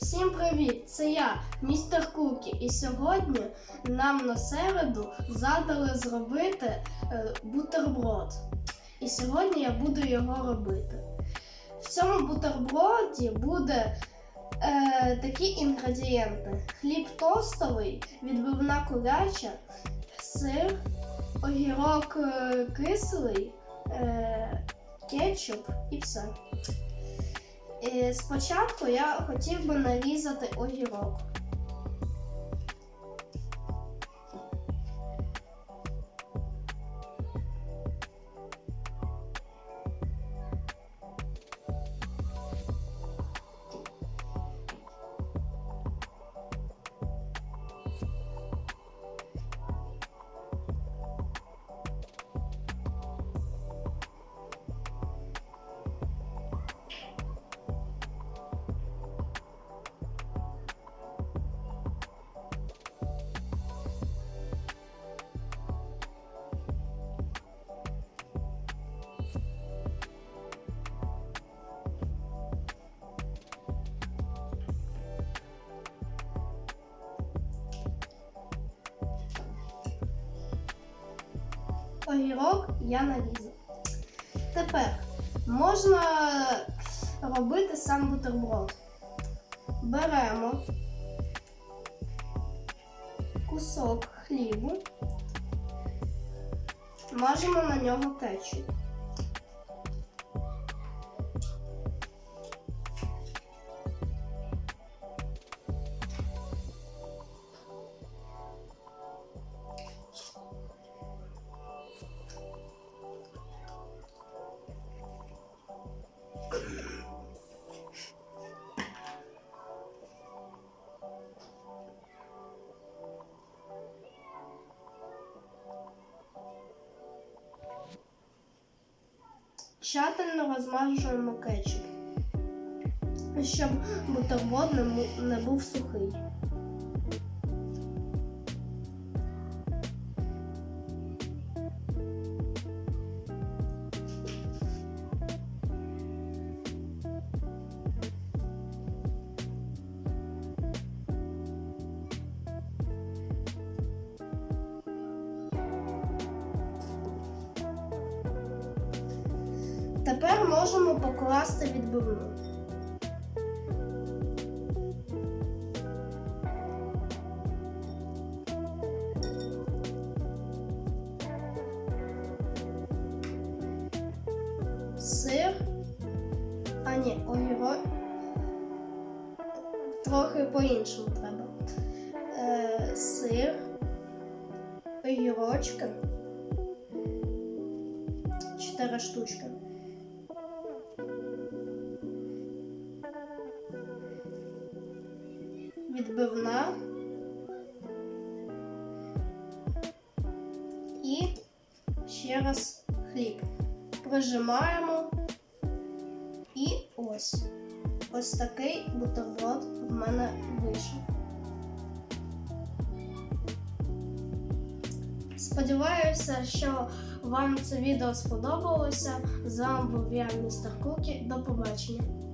Всім привіт! Це я, містер Кукі, і сьогодні нам на середу задали зробити е, бутерброд. І сьогодні я буду його робити. В цьому бутерброді буде е, такі інгредієнти: хліб тостовий, відбивна куряча, сир, огірок е, кислий, е, кетчуп і все. Спочатку я хотів би нарізати огірок. Огірок я нарізав. Тепер можна робити сам бутерброд. Беремо кусок хлібу, мажемо на нього кетчуп. Тщательно розмажуємо кетчуп, щоб бутерброд не був сухий. Тепер можемо покласти відбивну. Сир. А ні, огірок. Трохи по-іншому треба. Е, сир, огірочка. Чотири штучки. Відбивна і ще раз хліб. Прижимаємо і ось. Ось такий бутерброд в мене вийшов. Сподіваюся, що вам це відео сподобалося. З вами був я, містер Кукі. До побачення.